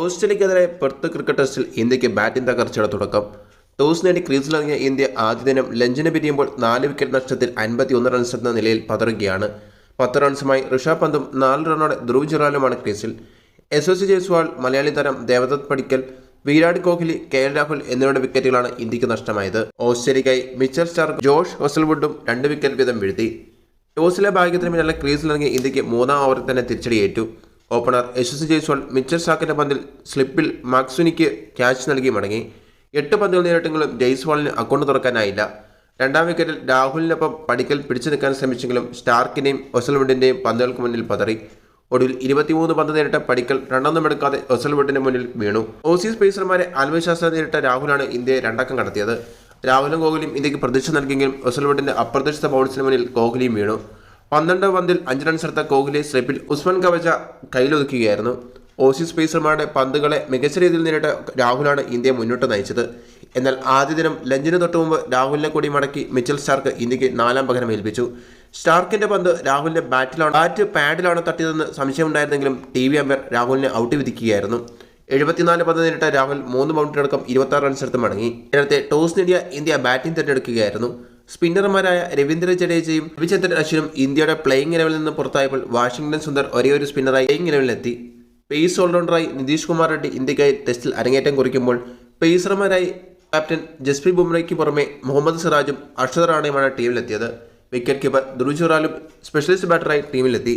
ഓസ്ട്രേലിയക്കെതിരെ Perth cricket ടെസ്റ്റിൽ ഇന്ത്യയ്ക്ക് batting തകർച്ചയുടെ തുടക്കം. ടോസ് നേടി ക്രീസിലിറങ്ങിയ ഇന്ത്യ ആദ്യ ദിനം ലഞ്ചിന് പിരിയുമ്പോൾ നാല് വിക്കറ്റ് നഷ്ടത്തിൽ അൻപത്തിയൊന്ന് റൺസ് എന്ന നിലയിൽ പതറുകയാണ്. പത്ത് റൺസുമായി ഋഷഭ് പന്തും നാല് റണ്ണോടെ ധ്രുവ് ജുറാലുമാണ് ക്രീസിൽ. എസ് എസ് ജയ്സ്വാൾ മലയാളി താരം ദേവദത്ത് പടിക്കൽ വിരാട് കോഹ്ലി കെ എൽ രാഹുൽ എന്നിവരുടെ വിക്കറ്റുകളാണ് ഇന്ത്യയ്ക്ക് നഷ്ടമായത്. ഓസ്ട്രേലിയക്കായി മിച്ചർ സ്റ്റാർക്ക് ജോഷ് ഹൊസൽവുഡും രണ്ട് വിക്കറ്റ് വീതം വീഴ്ത്തി. ടോസിലെ ഭാഗ്യത്തിന് പിന്നാലെ ക്രീസിലിറങ്ങിയ ഇന്ത്യയ്ക്ക് മൂന്നാം ഓവറിൽ തന്നെ തിരിച്ചടിയേറ്റു. ഓപ്പണർ യശസ്വി ജയ്സ്വാൾ മിച്ചൽ ഷാക്കിന്റെ പന്തിൽ സ്ലിപ്പിൽ മാക്സുനിക്ക് ക്യാച്ച് നൽകി മടങ്ങി. എട്ട് പന്തുകൾ നേരിട്ടെങ്കിലും ജയ്സ്വാളിന് അക്കൗണ്ട് തുറക്കാനായില്ല. രണ്ടാം വിക്കറ്റിൽ രാഹുലിനൊപ്പം പടിക്കൽ പിടിച്ചു നിൽക്കാൻ ശ്രമിച്ചെങ്കിലും സ്റ്റാർക്കിന്റെയും ഒസൽവുഡിന്റെയും പന്തുകൾക്ക് മുന്നിൽ പതറി. ഒടുവിൽ ഇരുപത്തിമൂന്ന് പന്ത് നേരിട്ട പടിക്കൽ രണ്ടൊന്നും എടുക്കാതെ ഒസൽവുഡിന് മുന്നിൽ വീണു. ഓസീസ് പേസർമാരെ ആത്മവിശ്വാസം നേരിട്ട രാഹുലാണ് ഇന്ത്യയെ രണ്ടക്കം കടത്തിയത്. രാഹുലും കോഹ്ലിയും ഇന്ത്യയ്ക്ക് പ്രതീക്ഷ നൽകിയെങ്കിലും ഒസൽവുഡിന്റെ അപ്രതീക്ഷിത ബൗൺസിന് മുന്നിൽ കോഹ്ലിയും വീണു. പന്ത്രണ്ട് പന്തിൽ അഞ്ച് റൺസ് എടുത്ത കോഹ്ലി സ്ലിപ്പിൽ ഉസ്മാൻ കവച കയ്യിലൊതുക്കുകയായിരുന്നു. ഓസീസ് പേസർമാരുടെ പന്തുകളെ മികച്ച രീതിയിൽ നേരിട്ട രാഹുലാണ് ഇന്ത്യയെ മുന്നോട്ട് നയിച്ചത്. എന്നാൽ ആദ്യ ദിനം ലഞ്ചിന് തൊട്ടു മുമ്പ് രാഹുലിനെ കൂടി മടക്കി മിച്ചൽ സ്റ്റാർക്ക് ഇന്ത്യയ്ക്ക് നാലാം പകരം ഏൽപ്പിച്ചു. സ്റ്റാർക്കിന്റെ പന്ത് രാഹുലിന്റെ ബാറ്റിലാണ് ബാറ്റ് പാഡിലാണ് തട്ടിയതെന്ന് സംശയമുണ്ടായിരുന്നെങ്കിലും ടി വി അമ്പയർ രാഹുലിനെ ഔട്ട് വിധിക്കുകയായിരുന്നു. എഴുപത്തിനാല് പന്ത് നേരിട്ട രാഹുൽ മൂന്ന് ബൗണ്ടറിയടക്കം ഇരുപത്തി ആറ് റൺസ് എടുത്ത് മടങ്ങി. നേരത്തെ ടോസ് നേടിയ ഇന്ത്യ ബാറ്റിംഗ് തിരഞ്ഞെടുക്കുകയായിരുന്നു. സ്പിന്നർമാരായ രവീന്ദ്ര ജഡേജയും രവിചന്ദ്രൻ അശ്വിനും ഇന്ത്യയുടെ പ്ലേയിങ് ഇലവനിൽ നിന്ന് പുറത്തായപ്പോൾ വാഷിംഗ്ടൺ സുന്ദർ ഒരേ ഒരു സ്പിന്നറായി പ്ലേയിങ് ഇലവനിലെത്തി പേസ് ഓൾറൗണ്ടറായി നിതീഷ് കുമാർ റെഡ്ഡി ഇന്ത്യക്കായി ടെസ്റ്റിൽ അരങ്ങേറ്റം കുറിക്കുമ്പോൾ പേസർമാരായി ക്യാപ്റ്റൻ ജസ്പ്രീത് ബുംറയ്ക്ക് പുറമെ മുഹമ്മദ് സിറാജും അർഷദ് റാണയുമാണ് ടീമിലെത്തിയത് വിക്കറ്റ് കീപ്പർ ധ്രുവ് സ്പെഷ്യലിസ്റ്റ് ബാറ്ററായി ടീമിലെത്തി